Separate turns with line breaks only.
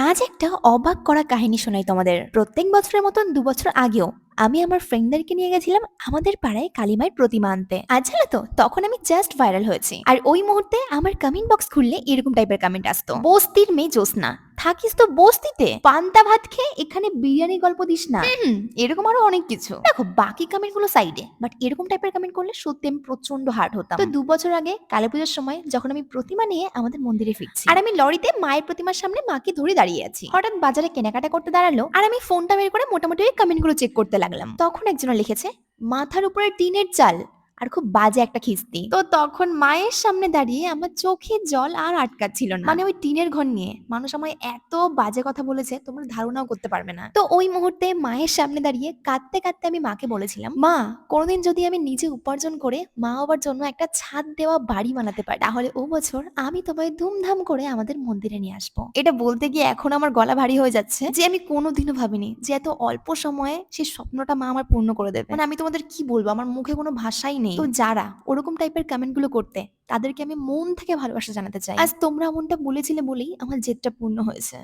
আজ একটা অবাক করা কাহিনী শোনাই তোমাদের। প্রত্যেক বছরের মতন দু বছর আগেও আমি আমার ফ্রেন্ডদেরকে নিয়ে গেছিলাম আমাদের পাড়ায় কালিমায়ের প্রতিমা আনতে। আজ জানো তো, তখন আমি জাস্ট ভাইরাল হয়েছি। আর ওই মুহূর্তে আমার কমেন্ট বক্স খুললে এরকম টাইপের কামেন্ট আসতো। বস্তির মেয়ে জোসনা থাকিস তো বস্তিতে। পান্তা ভাত খেয়ে এখানে বিরিয়ানি গল্প দিস না। হুম, এরকম আরও অনেক কিছু। দেখো বাকি কমেন্টগুলো সাইডে বাট এরকম টাইপের কমেন্ট করলে সত্যি আমি প্রচণ্ড হার্ড হতাম। তো দু বছর আগে কালী পুজোর সময় যখন আমি প্রতিমা নিয়ে আমাদের মন্দিরে ফিরছি আর আমি লরিতে মায়ের প্রতিমার সামনে মাকে ধরে দাঁড়িয়ে আছি। হঠাৎ বাজারে কেনাকাটা করতে দাঁড়াল আর আমি ফোনটা বের করে মোটামুটি কমেন্টগুলো চেক করতে লাগলাম। তখন একজন লিখেছে মাথার উপরে টিনের চাল। আর খুব বাজে একটা খিস্তি। তো তখন মায়ের সামনে দাঁড়িয়ে আমার চোখে জল আর আটকাচ্ছিল না। মানে ওই টিনের ঘর নিয়ে মানুষ আমায় এত বাজে কথা বলেছে তোমরা ধারণাও করতে পারবে না। তো ওই মুহূর্তে মায়ের সামনে দাঁড়িয়ে কাঁদতে কাঁদতে আমি মাকে বলেছিলাম মা কোনোদিন যদি আমি নিজে উপার্জন করে মা বাবার জন্য একটা ছাদ দেওয়া বাড়ি বানাতে পারি তাহলে ও বছর আমি তোমায় ধুমধাম করে আমাদের মন্দিরে নিয়ে আসব। এটা বলতে গিয়ে এখন আমার গলা ভারী হয়ে যাচ্ছে। যে আমি কোনোদিনও ভাবিনি যে এত অল্প সময়ে সেই স্বপ্নটা মা আমার পূর্ণ করে দেবে। মানে আমি তোমাদের কি বলব? আমার মুখে কোনো ভাষাই নেই। তো যারা ওরকম টাইপের কমেন্টগুলো করতে তাদেরকে আমি মন থেকে ভালোবাসা জানাতে চাই। আজ তোমরা মনটা বলেছিলে বলেই আমার জেদটা পূর্ণ হয়েছে।